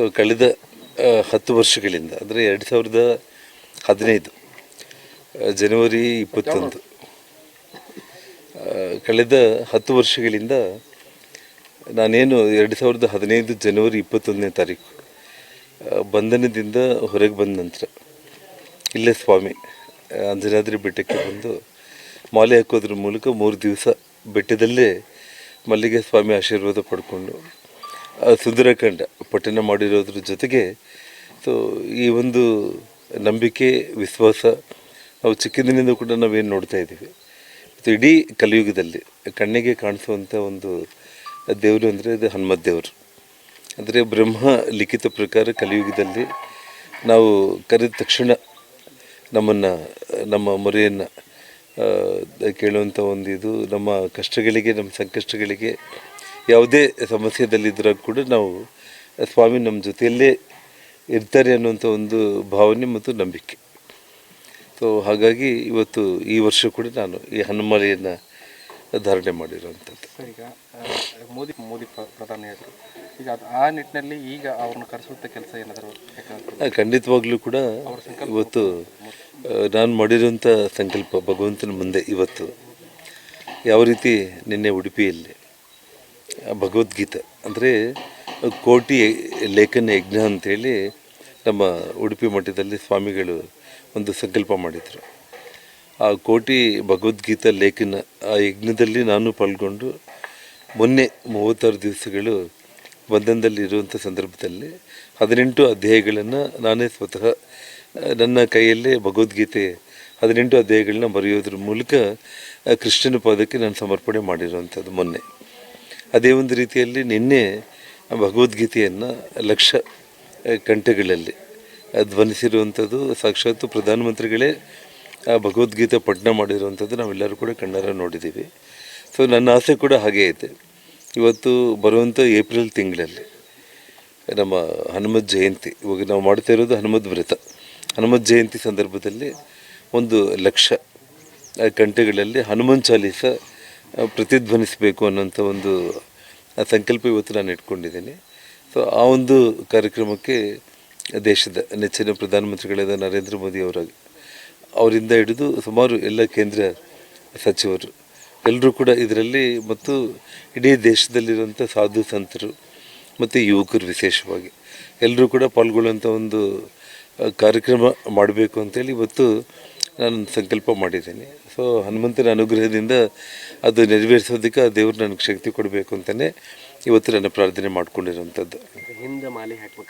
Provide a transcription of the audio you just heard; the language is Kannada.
ಸೊ ಕಳೆದ ಹತ್ತು ವರ್ಷಗಳಿಂದ, ಅಂದರೆ ಎರಡು ಸಾವಿರದ ಹದಿನೈದು ಜನವರಿ ಇಪ್ಪತ್ತೊಂದು ಕಳೆದ ಹತ್ತು ವರ್ಷಗಳಿಂದ ನಾನೇನು ಎರಡು ಸಾವಿರದ ಹದಿನೈದು ಜನವರಿ ಇಪ್ಪತ್ತೊಂದನೇ ತಾರೀಕು ಬಂಧನದಿಂದ ಹೊರಗೆ ಬಂದ ನಂತರ, ಇಲ್ಲೇ ಸ್ವಾಮಿ ಅಂಜನಾದ್ರಿ ಬೆಟ್ಟಕ್ಕೆ ಬಂದು ಮಾಲೆ ಹಾಕೋದ್ರ ಮೂಲಕ ಮೂರು ದಿವಸ ಬೆಟ್ಟದಲ್ಲೇ ಮಲ್ಲಿಗೆ ಸ್ವಾಮಿ ಆಶೀರ್ವಾದ ಪಡ್ಕೊಂಡು ಸುಂದರಕಾಂಡ ಪಠಣ ಮಾಡಿರೋದ್ರ ಜೊತೆಗೆ ಸೊ ಈ ಒಂದು ನಂಬಿಕೆ, ವಿಶ್ವಾಸ ನಾವು ಚಿಕ್ಕಂದಿನಿಂದ ಕೂಡ ನಾವೇನು ನೋಡ್ತಾ ಇದ್ದೀವಿ. ಮತ್ತು ಇಡೀ ಕಲಿಯುಗದಲ್ಲಿ ಕಣ್ಣಿಗೆ ಕಾಣಿಸುವಂಥ ಒಂದು ದೇವರು ಅಂದರೆ ಅದು ಹನುಮತ್ ದೇವರು. ಅಂದರೆ ಬ್ರಹ್ಮ ಲಿಖಿತ ಪ್ರಕಾರ ಕಲಿಯುಗದಲ್ಲಿ ನಾವು ಕರೆದ ತಕ್ಷಣ ನಮ್ಮನ್ನು, ನಮ್ಮ ಮೊರೆಯನ್ನು ಕೇಳುವಂಥ ಒಂದು ಇದು, ನಮ್ಮ ಕಷ್ಟಗಳಿಗೆ, ನಮ್ಮ ಸಂಕಷ್ಟಗಳಿಗೆ ಯಾವುದೇ ಸಮಸ್ಯೆದಲ್ಲಿದ್ದರೂ ಕೂಡ ನಾವು ಸ್ವಾಮಿ ನಮ್ಮ ಜೊತೆಯಲ್ಲೇ ಇರ್ತಾರೆ ಅನ್ನುವಂಥ ಒಂದು ಭಾವನೆ ಮತ್ತು ನಂಬಿಕೆ. ಸೊ ಹಾಗಾಗಿ ಇವತ್ತು ಈ ವರ್ಷ ಕೂಡ ನಾನು ಈ ಹನುಮಾಲೆಯನ್ನು ಧಾರಣೆ ಮಾಡಿರುವಂಥದ್ದು. ಸರ್ ಈಗ ಮೋದಿ ಮೋದಿ ಪ್ರ- ಪ್ರಧಾನಿಯಾದರು ಈಗ ಅದು ಆ ನಿಟ್ಟಿನಲ್ಲಿ ಈಗ ಅವ್ರನ್ನ ಕರೆಸುವಂಥ ಕೆಲಸ ಏನಾದರೂ ಖಂಡಿತವಾಗ್ಲೂ ಕೂಡ ಇವತ್ತು ನಾನು ಮಾಡಿರುವಂಥ ಸಂಕಲ್ಪ ಭಗವಂತನ ಮುಂದೆ ಇವತ್ತು. ಯಾವ ರೀತಿ ನಿನ್ನೆ ಉಡುಪಿಯಲ್ಲಿ ಭಗವದ್ಗೀತೆ. ಅಂದರೆ ಕೋಟಿ ಲೇಖನ ಯಜ್ಞ ಅಂಥೇಳಿ ನಮ್ಮ ಉಡುಪಿ ಮಠದಲ್ಲಿ ಸ್ವಾಮಿಗಳು ಒಂದು ಸಂಕಲ್ಪ ಮಾಡಿದರು. ಆ ಕೋಟಿ ಭಗವದ್ಗೀತಾ ಲೇಖನ ಆ ಯಜ್ಞದಲ್ಲಿ ನಾನು ಪಾಲ್ಗೊಂಡು ಮೊನ್ನೆ ಮೂವತ್ತಾರು ದಿವಸಗಳು ಬಂಧನದಲ್ಲಿ ಇರುವಂಥ ಸಂದರ್ಭದಲ್ಲಿ ಹದಿನೆಂಟು ಅಧ್ಯಾಯಗಳನ್ನು ನಾನೇ ಸ್ವತಃ, ನನ್ನ ಕೈಯಲ್ಲೇ ಭಗವದ್ಗೀತೆ ಹದಿನೆಂಟು ಅಧ್ಯಾಯಗಳನ್ನ ಬರೆಯೋದ್ರ ಮೂಲಕ ಕೃಷ್ಣನ ಪಾದಕ್ಕೆ ನಾನು ಸಮರ್ಪಣೆ ಮಾಡಿರುವಂಥದ್ದು ಮೊನ್ನೆ. ಅದೇ ಒಂದು ರೀತಿಯಲ್ಲಿ ನಿನ್ನೆ ಭಗವದ್ಗೀತೆಯನ್ನು ಲಕ್ಷ ಗಂಟೆಗಳಲ್ಲಿ ಧ್ವನಿಸಿರುವಂಥದ್ದು ಸಾಕ್ಷಾತ್ತು ಪ್ರಧಾನಮಂತ್ರಿಗಳೇ ಆ ಭಗವದ್ಗೀತೆ ಪಠಣ ಮಾಡಿರುವಂಥದ್ದು ನಾವೆಲ್ಲರೂ ಕೂಡ ಕಣ್ಣಾರ ನೋಡಿದ್ದೀವಿ. ಸೊ ನನ್ನ ಆಸೆ ಕೂಡ ಹಾಗೇ ಇದೆ. ಇವತ್ತು ಬರುವಂಥ ಏಪ್ರಿಲ್ ತಿಂಗಳಲ್ಲಿ ನಮ್ಮ ಹನುಮತ್ ಜಯಂತಿ, ಇವಾಗ ನಾವು ಮಾಡ್ತಾ ಇರೋದು ಹನುಮತ್ ವ್ರತ. ಹನುಮತ್ ಜಯಂತಿ ಸಂದರ್ಭದಲ್ಲಿ ಒಂದು ಲಕ್ಷ ಗಂಟೆಗಳಲ್ಲಿ ಹನುಮನ್ ಚಾಲೀಸ ಪ್ರತಿಧ್ವನಿಸಬೇಕು ಅನ್ನೋಂಥ ಒಂದು ಸಂಕಲ್ಪ ಇವತ್ತು ನಾನು ಇಟ್ಕೊಂಡಿದ್ದೀನಿ. ಸೊ ಆ ಒಂದು ಕಾರ್ಯಕ್ರಮಕ್ಕೆ ದೇಶದ, ನೆಚ್ಚಿನ ಪ್ರಧಾನಮಂತ್ರಿಗಳಾದ ನರೇಂದ್ರ ಮೋದಿ ಅವರ, ಅವರಿಂದ ಹಿಡಿದು ಸುಮಾರು ಎಲ್ಲ ಕೇಂದ್ರ ಸಚಿವರು, ಎಲ್ಲರೂ ಕೂಡ ಇದರಲ್ಲಿ ಮತ್ತು ಇಡೀ ದೇಶದಲ್ಲಿರುವಂಥ ಸಾಧು ಸಂತರು ಮತ್ತು ಯುವಕರು ವಿಶೇಷವಾಗಿ ಎಲ್ಲರೂ ಕೂಡ ಪಾಲ್ಗೊಳ್ಳುವಂಥ ಒಂದು ಕಾರ್ಯಕ್ರಮ ಮಾಡಬೇಕು ಅಂತೇಳಿ ಇವತ್ತು ನಾನು ಸಂಕಲ್ಪ ಮಾಡಿದ್ದೀನಿ. ಸೊ ಹನುಮಂತನ ಅನುಗ್ರಹದಿಂದ ಅದು ನೆರವೇರಿಸೋದಕ್ಕೆ ದೇವರು ನನಗೆ ಶಕ್ತಿ ಕೊಡಬೇಕು ಅಂತಲೇ ಇವತ್ತು ನಾನು ಪ್ರಾರ್ಥನೆ ಮಾಡ್ಕೊಂಡಿರೋಂಥದ್ದು ಹಿಂದೆ ಮಾಲೆ ಹಾಕ್ಬೇಕು.